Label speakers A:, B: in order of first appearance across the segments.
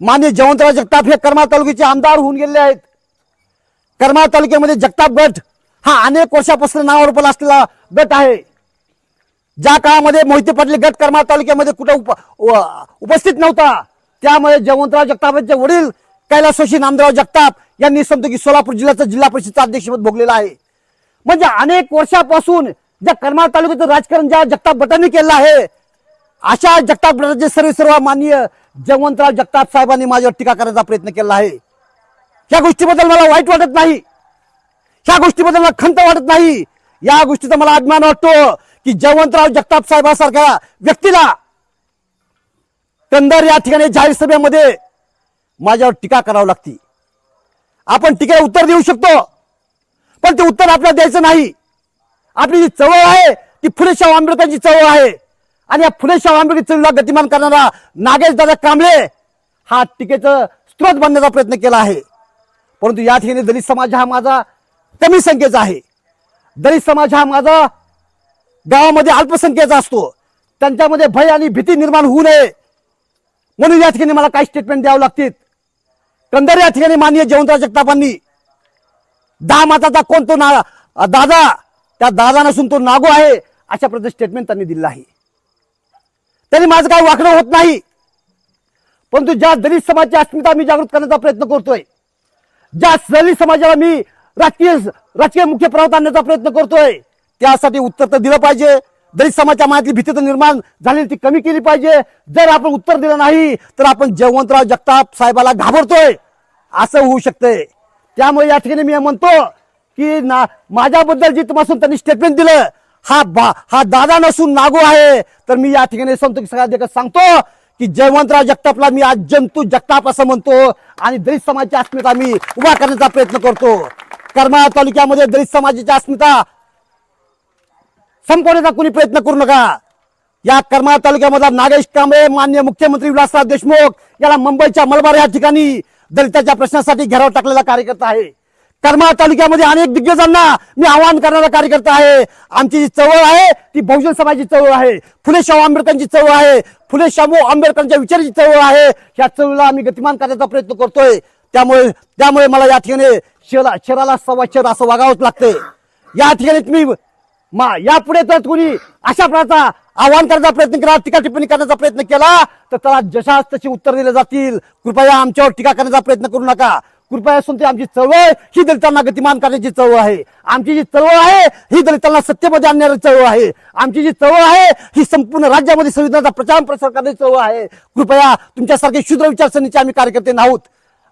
A: मान्य जयवंतराव जगताप हे करमाळ तालुक्याचे आमदार होऊन गेलेले आहेत. करमाळ तालुक्यामध्ये जगताप गट हा अनेक वर्षापासून नावारूपाला असलेला गट आहे. ज्या काळामध्ये मोहिते पाटील गट करमाळ तालुक्यामध्ये कुठं उप, उपस्थित नव्हता त्यामुळे जयवंतराव जगतापांचे वडील कैलासोशी नामदेव जगताप यांनी समजतो की सोलापूर जिल्ह्याचा जिल्हा परिषदचा अध्यक्षपद भोगलेला आहे. म्हणजे अनेक वर्षापासून ज्या करमाळ तालुक्याचं राजकारण ज्या जगताप गटांनी केलं आहे अशा जगताप ब्रदरचे सर्व सर्व माननीय जयवंतराव जगताप साहेबांनी माझ्यावर टीका करण्याचा प्रयत्न केला आहे. या गोष्टीबद्दल मला वाईट वाटत नाही. ह्या गोष्टीबद्दल मला खंत वाटत नाही. या गोष्टीचा मला अभिमान वाटतो की जयवंतराव जगताप साहेबासारख्या व्यक्तीला कंदर या ठिकाणी जाहीर सभेमध्ये माझ्यावर टीका करावी लागती. आपण टीकेला उत्तर देऊ शकतो पण ते उत्तर आपल्याला द्यायचं नाही. आपली जी चळवळ आहे ती फुलेशाह आंबेडकरांची चळवळ आहे. आणि या फुले शाहू आंबेडकर चळवळीला गतिमान करणारा नागेश दादा कांबळे हा टीकेचं स्त्रोत बनण्याचा प्रयत्न केला आहे. परंतु या ठिकाणी दलित समाज हा माझा कमी संख्येचा आहे. दलित समाज हा माझा गावामध्ये अल्पसंख्येचा असतो. त्यांच्यामध्ये भय आणि भीती निर्माण होऊ नये. म्हणून या ठिकाणी मला काही स्टेटमेंट द्यावं लागतील. कंदर या ठिकाणी माननीय जयवंतराव जगतापांनी दहा माताचा कोण तो ना दादा? त्या दादा नसून तो नागो आहे अशा प्रकारचे स्टेटमेंट त्यांनी दिलं आहे. तरी माझं काही वाकडं होत नाही. परंतु ज्या दलित समाजाची अस्मिता मी जागृत करण्याचा प्रयत्न करतोय ज्या दलित समाजाला मी राजकीय राजकीय मुख्य प्रवाहात आणण्याचा प्रयत्न करतोय त्यासाठी उत्तर तर दिलं पाहिजे. दलित समाजाच्या मनातली भीती तर निर्माण झालेली ती कमी केली पाहिजे. जर आपण उत्तर दिलं नाही तर आपण जयवंतराव जगताप साहेबाला घाबरतोय. असं होऊ शकतंय. त्यामुळे या ठिकाणी मी म्हणतो की ना माझ्याबद्दल जे तुम्हाला त्यांनी स्टेटमेंट दिलं हा बा हा दादा नसून नागो आहे. तर मी या ठिकाणी सांगतो की सगळ्या देखत सांगतो की जयवंतराव जगतापला मी आज जंतू जगताप असं म्हणतो आणि दलित समाजाची अस्मिता मी उभा करण्याचा प्रयत्न करतो. करमाळा तालुक्यामध्ये दलित समाजाची अस्मिता संपवण्याचा कोणी प्रयत्न करू नका. या करमाळा तालुक्यामधला नागेश कांबळे मान्य मुख्यमंत्री विलासराव देशमुख याला मुंबईच्या मलबार या ठिकाणी दलिताच्या प्रश्नासाठी घेराव टाकलेला कार्यकर्ता आहे. करमाळा तालुक्यामध्ये अनेक दिग्गजांना मी आवाहन करणारा कार्यकर्ता आहे. आमची जी चळवळ आहे ती बहुजन समाजाची चळवळ आहे. फुले शाहू आंबेडकरांची चळवळ आहे. फुले शाहू आंबेडकरांच्या विचाराची चळवळ आहे. या चळवळीला आम्ही गतिमान करण्याचा प्रयत्न करतोय. त्यामुळे त्यामुळे मला या ठिकाणी शहरा शहराला सव्वा शेर असं वागावंच लागतंय. या ठिकाणी तुम्ही मा यापुढे जर कोणी अशा प्रकारचा आवाहन करण्याचा प्रयत्न केला टीका टिप्पणी करण्याचा प्रयत्न केला तर त्याला जशास तशी उत्तर दिले जातील. कृपया आमच्यावर टीका करण्याचा प्रयत्न करू नका. कृपया सुनते आमची चळवळ ही दलितांना गतिमान करण्याची चळवळ आहे. आमची जी चळवळ आहे ही दलितांना सत्तेमध्ये आणणारी चळवळ आहे. आमची जी चळवळ आहे ही संपूर्ण राज्यामध्ये संविधानाचा प्रचार प्रसार करण्याची चळवळ आहे. कृपया तुमच्यासारखे शूद्र विचारसरणीचे आम्ही कार्यकर्ते नाहोत.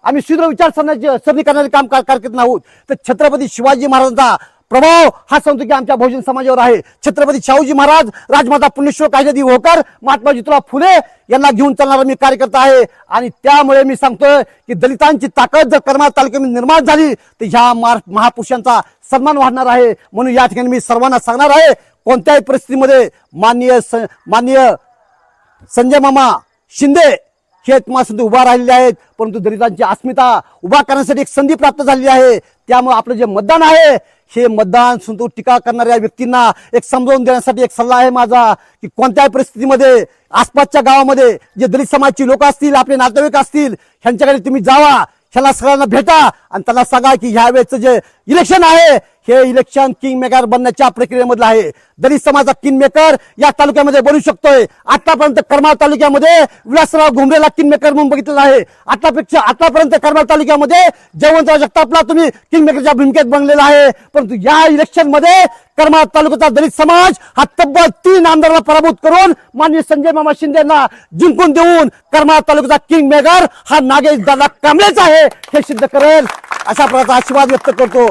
A: आम्ही शूद्र विचारसरणाची सरणी करणारे काम कार्यकर्ते नाहोत. तर छत्रपती शिवाजी महाराजांचा प्रभाव हा सांगतो की आमच्या बहुजन समाजावर आहे. छत्रपती शाहूजी महाराज राजमाता पुण्यश्वर कायदेदी होकर महात्मा ज्योतिराव फुले यांना घेऊन चालणारा मी कार्यकर्ता आहे. आणि त्यामुळे मी सांगतोय की दलितांची ताकद जर करमाळ तालुक्यामध्ये निर्माण झाली तर ह्या महापुरुषांचा सन्मान वाढणार आहे. म्हणून या ठिकाणी मी सर्वांना सांगणार आहे कोणत्याही परिस्थितीमध्ये माननीय स- माननीय संजय मामा शिंदे शेत तुम्हाला उभा राहिलेले आहेत परंतु दलितांची अस्मिता उभा करण्यासाठी एक संधी प्राप्त झालेली आहे. त्यामुळे आपलं जे मतदान आहे हे मतदान सुद्धा टीका करणाऱ्या व्यक्तींना एक समजावून देण्यासाठी एक सल्ला आहे माझा की कोणत्याही परिस्थितीमध्ये आसपासच्या गावामध्ये जे दलित समाजची लोक असतील आपले नातेवाईक असतील ह्यांच्याकडे तुम्ही जावा ह्याला सगळ्यांना भेटा आणि त्यांना सांगा की ह्या वेळेचं जे इलेक्शन आहे हे इलेक्शन किंग मेकर बनण्याच्या प्रक्रियेमधलं आहे. दलित समाजाचा किंग मेकर या तालुक्यामध्ये बनू शकतोय. आतापर्यंत करमाळ तालुक्यामध्ये विलासराव घुमरेला किंग मेकर म्हणून बघितलेला आहे. आतापेक्षा आतापर्यंत करमाळ तालुक्यामध्ये जयवंतराव जगतापला तुम्ही किंग मेकरच्या भूमिकेत बनलेला आहे. परंतु या इलेक्शनमध्ये करमाळ तालुक्याचा दलित समाज हा तब्बल तीन आमदारांना पराभूत करून माननीय संजय मामा शिंदे यांना जिंकून देऊन करमाळ तालुक्याचा किंग मेकर हा नागेश दादा कांबळेच आहे हे सिद्ध करेल. अशा प्रकारचा आशीर्वाद व्यक्त करतो.